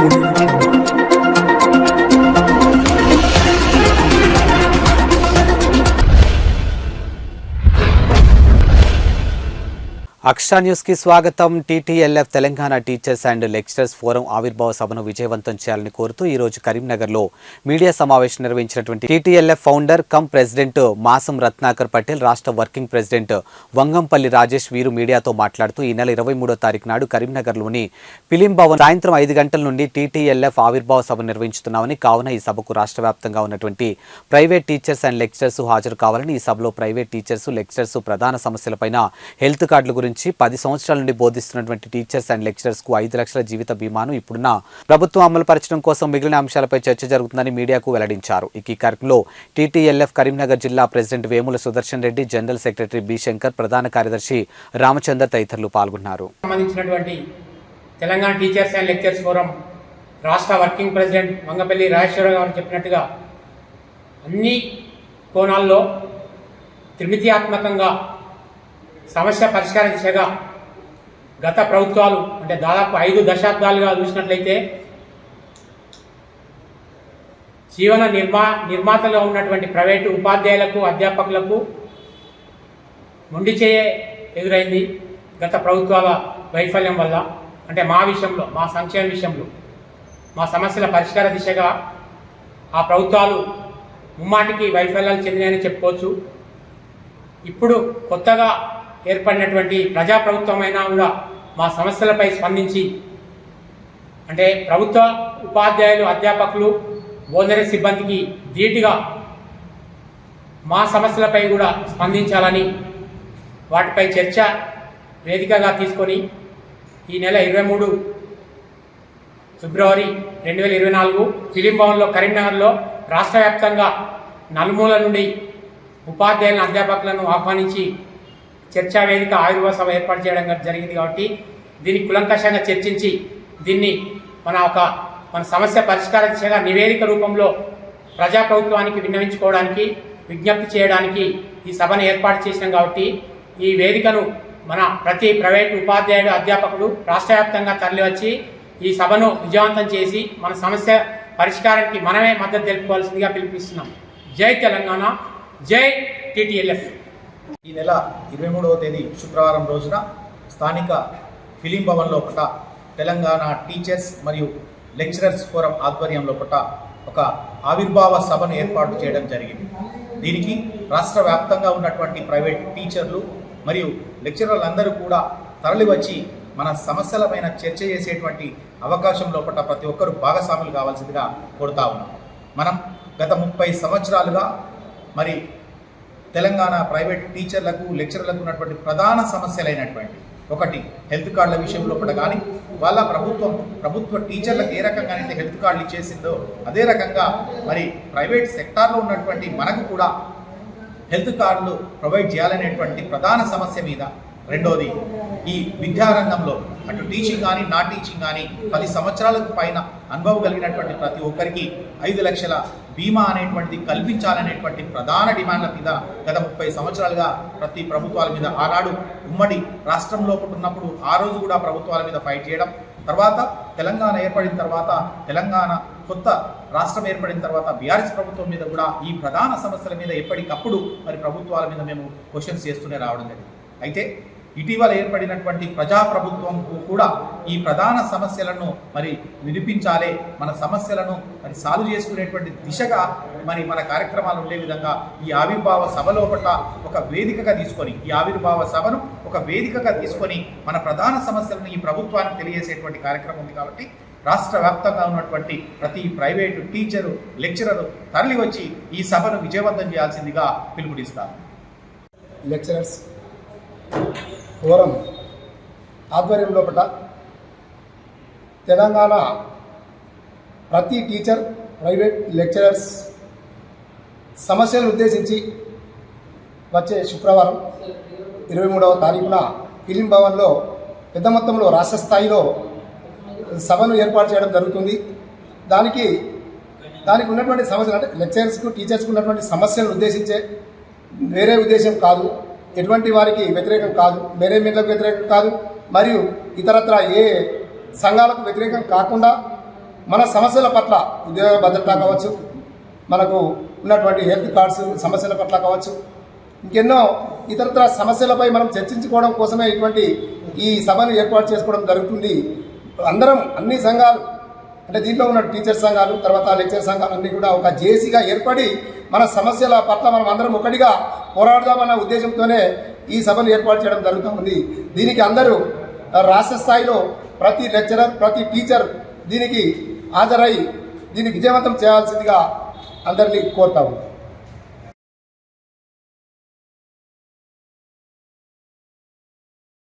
Thank you. అక్షా న్యూస్కి స్వాగతం. TTLF Telangana teachers and lecturers forum ఆవిర్భావ సభను విజయవంతం చేయాలని కోరుతూ ఈ రోజు మీడియా సమావేశం నిర్వహించినటువంటి టీటీఎల్ఎఫ్ ఫౌండర్ కమ్ ప్రెసిడెంట్ మాసం రత్నాకర్ పటేల్ రాష్ట్ర వర్కింగ్ ప్రెసిడెంట్ వంగంపల్లి రాజేష్ వీరు మీడియాతో మాట్లాడుతూ ఈ నెల ఇరవై మూడో తారీఖు నాడు కరీంనగర్లోని ఫిలిం భవన్ సాయంత్రం ఐదు గంటల నుండి టీటీఎల్ఎఫ్ ఆవిర్భావ సభ నిర్వహించుతున్నామని కావున ఈ సభకు రాష్ట్ర వ్యాప్తంగా ఉన్నటువంటి ప్రైవేట్ టీచర్స్ అండ్ లెక్చరర్స్ హాజరు కావాలని ఈ సభలో ప్రైవేట్ టీచర్స్ లెక్చరర్స్ ప్రధాన సమస్యలపైన హెల్త్ కార్డుల గురించి పది సంవత్సరాల నుండి బోధిస్తున్నటువంటి టీచర్స్ అండ్ లెక్చరర్స్కు ఐదు లక్షల జీవిత బీమాను ఇప్పుడున్న ప్రభుత్వం అమలు పరచడం కోసం మిగిలిన అంశాలపై చర్చ జరుగుతుందని మీడియాకు వెల్లడించారు. ఈ కార్యక్రమంలో టీటీఎల్ఎఫ్ కరీంనగర్ జిల్లా president Vemula Sudarshan Reddy general secretary B Shankar ప్రధాన కార్యదర్శి రామచందర్ తదితరులు పాల్గొన్నారు. Telangana teachers and lectures forum రాష్ట్ర వర్కింగ్ ప్రెసిడెంట్ వంగపల్లి రాజేశ్వరరావు గారు చెప్పినట్టుగా అన్ని కోణాల్లో త్రిమితియాత్మకంగా సమస్య పరిష్కార దిశగా గత ప్రభుత్వాలు అంటే దాదాపు ఐదు దశాబ్దాలుగా చూసినట్లయితే జీవన నిర్మా నిర్మాతలో ఉన్నటువంటి ప్రైవేటు ఉపాధ్యాయులకు అధ్యాపకులకు మొండి చేయే ఎదురైంది గత ప్రభుత్వాల వైఫల్యం వల్ల. అంటే మా విషయంలో మా సంక్షేమ విషయంలో మా సమస్యల పరిష్కార దిశగా ఆ ప్రభుత్వాలు ముమ్మాటికి వైఫల్యాలు చెందినాయని చెప్పుకోవచ్చు. ఇప్పుడు కొత్తగా ఏర్పడినటువంటి ప్రజాప్రభుత్వమైనా కూడా మా సమస్యలపై స్పందించి అంటే ప్రభుత్వ ఉపాధ్యాయులు అధ్యాపకులు బోధన సిబ్బందికి ధీటుగా మా సమస్యలపై కూడా స్పందించాలని వాటిపై చర్చ వేదికగా తీసుకొని ఈ నెల ఇరవై మూడు ఫిబ్రవరి రెండు వేల ఇరవై నాలుగు ఫిలిం భవన్లో కరీంనగర్లో రాష్ట్ర వ్యాప్తంగా నలుమూల నుండి ఉపాధ్యాయులను అధ్యాపకులను ఆహ్వానించి చర్చా వేదిక ఆయుర్వేద సభ ఏర్పాటు చేయడం జరిగింది కాబట్టి దీన్ని కులంకషంగా చర్చించి దీన్ని మన ఒక మన సమస్య పరిష్కార దిశగా నివేదిక రూపంలో ప్రజాప్రభుత్వానికి విన్నవించుకోవడానికి విజ్ఞప్తి చేయడానికి ఈ సభను ఏర్పాటు చేసినాం కాబట్టి ఈ వేదికను మన ప్రతి ప్రైవేట్ ఉపాధ్యాయుడు అధ్యాపకుడు రాష్ట్ర వ్యాప్తంగా తరలివచ్చి ఈ సభను విజయవంతం చేసి మన సమస్య పరిష్కారానికి మనమే మద్దతు తెలుపుకోవాల్సిందిగా పిలిపిస్తున్నాం జై తెలంగాణ జై టీటీఎల్ఎఫ్. ఈ నెల ఇరవై మూడవ తేదీ శుక్రవారం రోజున స్థానిక ఫిలిం భవన్ లోపల తెలంగాణ టీచర్స్ మరియు లెక్చరర్స్ ఫోరం ఆధ్వర్యం లోపల ఒక ఆవిర్భావ సభను ఏర్పాటు చేయడం జరిగింది. దీనికి రాష్ట్ర వ్యాప్తంగా ఉన్నటువంటి ప్రైవేట్ టీచర్లు మరియు లెక్చరర్లందరూ కూడా తరలివచ్చి మన సమస్యలపైన చర్చ చేసేటువంటి అవకాశం లోపల ప్రతి ఒక్కరూ భాగస్వాములు కావాల్సిందిగా కోరుతా ఉన్నాం. మనం గత ముప్పై సంవత్సరాలుగా మరి తెలంగాణ ప్రైవేట్ టీచర్లకు లెక్చరర్లకు ఉన్నటువంటి ప్రధాన సమస్యలైనటువంటి ఒకటి హెల్త్ కార్డుల విషయంలో కూడా కానీ వాళ్ళ ప్రభుత్వం ప్రభుత్వ టీచర్లకు ఏ రకంగా అయితే హెల్త్ కార్డులు ఇచ్చేసిందో అదే రకంగా మరి ప్రైవేట్ సెక్టార్లో ఉన్నటువంటి మనకు కూడా హెల్త్ కార్డులు ప్రొవైడ్ చేయాలనేటువంటి ప్రధాన సమస్య మీద. రెండోది ఈ విద్యారంగంలో అటు టీచింగ్ కానీ నా టీచింగ్ కానీ పది సంవత్సరాలకు పైన అనుభవం కలిగినటువంటి ప్రతి ఒక్కరికి ఐదు లక్షల బీమా అనేటువంటిది కల్పించాలనేటువంటి ప్రధాన డిమాండ్ల మీద గత ముప్పై సంవత్సరాలుగా ప్రతి ప్రభుత్వాల మీద ఆనాడు ఉమ్మడి రాష్ట్రంలో ఉన్నప్పుడు ఆ రోజు కూడా ప్రభుత్వాల మీద ఫైట్ చేయడం తర్వాత తెలంగాణ ఏర్పడిన తర్వాత తెలంగాణ కొత్త రాష్ట్రం ఏర్పడిన తర్వాత బీఆర్ఎస్ ప్రభుత్వం మీద కూడా ఈ ప్రధాన సమస్యల మీద ఎప్పటికప్పుడు మరి ప్రభుత్వాల మీద మేము క్వశ్చన్స్ చేస్తూనే రావడం జరిగింది. అయితే ఇటీవల ఏర్పడినటువంటి ప్రజాప్రభుత్వం కూడా ఈ ప్రధాన సమస్యలను మరి వినిపించాలి మన సమస్యలను మరి సాల్వ్ చేసుకునేటువంటి దిశగా మరి మన కార్యక్రమాలు ఉండే విధంగా ఈ ఆవిర్భావ సభ లోపల ఒక వేదికగా తీసుకొని ఈ ఆవిర్భావ సభను ఒక వేదికగా తీసుకొని మన ప్రధాన సమస్యలను ఈ ప్రభుత్వానికి తెలియజేసేటువంటి కార్యక్రమం ఉంది కాబట్టి రాష్ట్ర వ్యాప్తంగా ఉన్నటువంటి ప్రతి ప్రైవేటు టీచరు లెక్చరరు తరలి వచ్చి ఈ సభను విజయవంతం చేయాల్సిందిగా పిలుపునిస్తారు లెక్చరర్స్ ఫోరం ఆధ్వర్యం లోపల తెలంగాణ ప్రతి టీచర్ ప్రైవేట్ లెక్చరర్స్ సమస్యలను ఉద్దేశించి వచ్చే శుక్రవారం ఇరవై మూడవ తారీఖున ఫిలిం భవన్లో పెద్ద మొత్తంలో రాష్ట్ర స్థాయిలో సభను ఏర్పాటు చేయడం జరుగుతుంది. దానికి దానికి ఉన్నటువంటి సమస్యలు అంటే లెక్చరర్స్కు టీచర్స్కు ఉన్నటువంటి సమస్యలను ఉద్దేశించే వేరే ఉద్దేశం కాదు. ఎటువంటి వారికి వ్యతిరేకం కాదు మేనేజ్మెంట్లకు వ్యతిరేకం కాదు మరియు ఇతరత్ర ఏ సంఘాలకు వ్యతిరేకం కాకుండా మన సమస్యల పట్ల ఉద్యోగ భద్రత కావచ్చు మనకు ఉన్నటువంటి హెల్త్ కార్డ్స్ సమస్యల పట్ల కావచ్చు ఇంకెన్నో ఇతరత్ర సమస్యలపై మనం చర్చించుకోవడం కోసమే ఇటువంటి ఈ సభను ఏర్పాటు చేసుకోవడం జరుగుతుంది. అందరం అన్ని సంఘాలు అంటే దీంట్లో ఉన్న టీచర్ సంఘాలు తర్వాత లెక్చర్ సంఘాలు అన్నీ కూడా ఒక జేసీగా ఏర్పడి మన సమస్యల పట్ల మనం అందరం ఒకటిగా పోరాడదామన్న ఉద్దేశంతోనే ఈ సభను ఏర్పాటు చేయడం జరుగుతూ ఉంది. దీనికి అందరూ రాష్ట్ర స్థాయిలో ప్రతి లెక్చరర్ ప్రతి టీచర్ దీనికి హాజరై దీన్ని విజయవంతం చేయాల్సిందిగా అందరినీ కోరుతాము